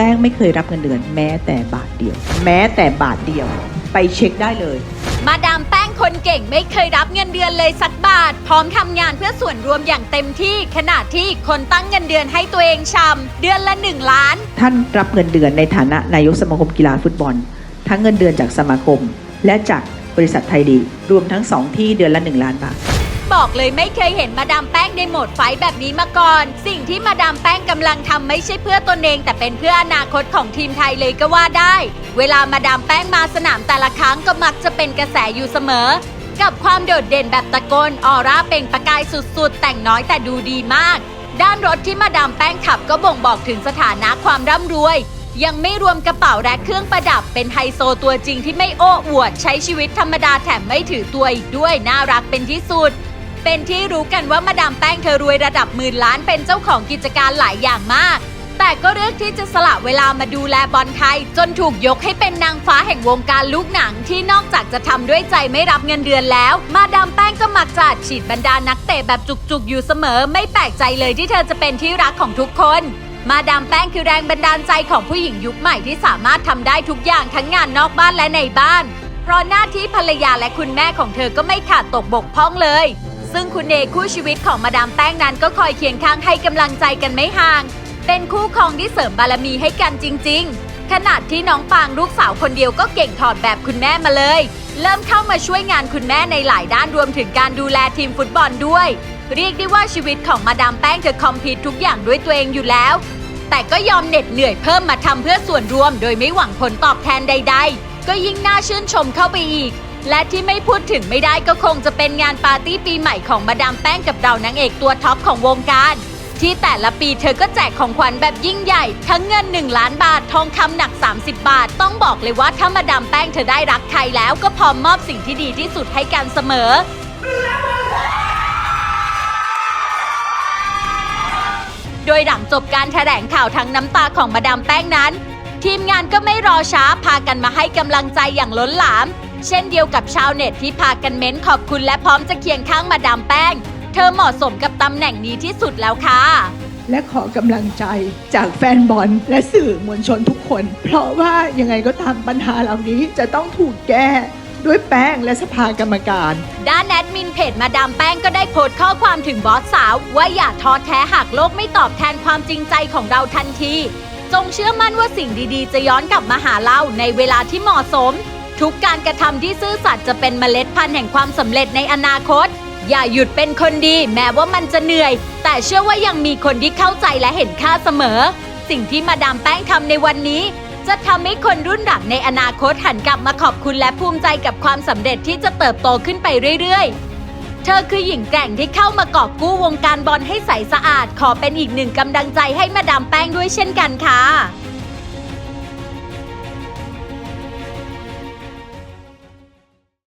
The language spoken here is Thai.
ป้งไม่เคยรับเงินเดือน แม้แต่บาทเดียว แม้แต่บาทเดียว ไปเช็คได้เลย มาดามแป้งคนเก่งไม่เคยรับเงินเดือนเลยสักบาท พร้อมทำงานเพื่อส่วนรวมอย่างเต็มที่ขณะที่คนตั้งเงินเดือนให้ตัวเองชำเดือนละ 1 ล้าน ท่านรับเงินเดือนในฐานะนายกสมาคมกีฬาฟุตบอล ทั้งเงินเดือนจากสมาคม และจากบริษัทไทยดี รวมทั้งสองที่เดือนละ 1 ล้านบาท บอกเลยไม่เคยเห็นมาดามแป้งในโหมดไฟแบบนี้มาก่อน สิ่งที่มาดามแป้งกำลังทำไม่ใช่เพื่อตนเอง แต่เป็นเพื่ออนาคตของทีมไทยเลยก็ว่าได้ เวลามาดามแป้งมาสนามแต่ละครั้งก็มักจะเป็นกระแสอยู่เสมอ กับความโดดเด่นแบบตะโกนออร่าเปล่งประกายสุดๆ แต่งน้อยแต่ดูดีมาก ด้านรถที่มาดามแป้งขับก็บ่งบอกถึงสถานะความร่ำรวยยังไม่รวมกระเป๋าและเครื่องประดับเป็นไฮโซตัวจริงที่ไม่โอ้อวด ใช้ชีวิตธรรมดาแถมไม่ถือตัวอีกด้วย น่ารักเป็นที่สุด เป็นที่รู้กันว่ามาดามแป้งเธอรวยระดับหมื่นล้านเป็นเจ้าของกิจการหลายอย่างมาก แต่ก็เลือกที่จะสละเวลามาดูแลบอลไทย จนถูกยกให้เป็นนางฟ้าแห่งวงการลูกหนังที่นอกจากจะทำด้วยใจไม่รับเงินเดือนแล้ว มาดามแป้งก็มักจะอัดฉีดบรรดานักเตะแบบจุกๆอยู่เสมอ ไม่แปลกใจเลยที่เธอจะเป็นที่รักของทุกคนมาดามแป้งคือแรงบันดาลใจของผู้หญิงยุคใหม่ที่สามารถทำได้ทุกอย่างทั้งงานนอกบ้านและในบ้าน เพราะหน้าที่ภรรยาและคุณแม่ของเธอก็ไม่ขาดตกบกพร่องเลย ซึ่งคุณเอคู่ชีวิตของมาดามแป้งนั้นก็คอยเคียงข้างให้กำลังใจกันไม่ห่าง เป็นคู่ครองที่เสริมบารมีให้กันจริง ๆ ขนาดที่น้องปางลูกสาวคนเดียวก็เก่งถอดแบบคุณแม่มาเลย เริ่มเข้ามาช่วยงานคุณแม่ในหลายด้านรวมถึงการดูแลทีมฟุตบอลด้วย เรียกได้ว่าชีวิตของมาดามแป้งเธอคอมพลีททุกอย่างด้วยตัวเองอยู่แล้ว แต่ก็ยอมเหน็ดเหนื่อยเพิ่มมาทำเพื่อส่วนรวม โดยไม่หวังผลตอบแทนใด ๆ ก็ยิ่งน่าชื่นชมเข้าไปอีก และที่ไม่พูดถึงไม่ได้ก็คงจะเป็นงานปาร์ตี้ปีใหม่ของมาดามแป้งกับเรานางเอกตัวท็อปของวงการ ที่แต่ละปีเธอก็แจกของขวัญแบบยิ่งใหญ่ ทั้งเงิน 1 ล้านบาท ทองคำหนัก 30 บาท ต้องบอกเลยว่าถ้ามาดามแป้งเธอได้รักใครแล้วก็พร้อมมอบสิ่งที่ดีที่สุดให้กันเสมอ โดยหลังจบการแถลงข่าวทั้งน้ำตาของมาดามแป้งนั้น ทีมงานก็ไม่รอช้าพากันมาให้กำลังใจอย่างล้นหลาม เช่นเดียวกับชาวเน็ตที่พากันเม้นขอบคุณและพร้อมจะเคียงข้างมาดามแป้ง เธอเหมาะสมกับตำแหน่งนี้ที่สุดแล้วค่ะ และขอกำลังใจจากแฟนบอลและสื่อมวลชนทุกคน เพราะว่ายังไงก็ตามปัญหาเหล่านี้จะต้องถูกแก้ด้วยแป้งและสภากรรมการ ด้านแอดมินเพจมาดามแป้งก็ได้โพสต์ข้อความถึงบอสสาว ว่าอย่าท้อแท้หากโลกไม่ตอบแทนความจริงใจของเราทันที จงเชื่อมั่นว่าสิ่งดีๆ จะย้อนกลับมาหาเราในเวลาที่เหมาะสม ทุกการกระทำที่ซื่อสัตย์จะเป็นเมล็ดพันธุ์แห่งความสำเร็จในอนาคต อย่าหยุดเป็นคนดีแม้ว่ามันจะเหนื่อย แต่เชื่อว่ายังมีคนที่เข้าใจและเห็นค่าเสมอ สิ่งที่มาดามแป้งทำในวันนี้ จะทำให้คนรุ่นหลังในอนาคตหันกลับมาขอบคุณและภูมิใจกับความสำเร็จที่จะเติบโตขึ้นไปเรื่อยๆเธอคือหญิงแกร่งที่เข้ามากอบกู้วงการบอลให้ใสสะอาด ขอเป็นอีกหนึ่งกำลังใจให้มาดามแป้งด้วยเช่นกันค่ะ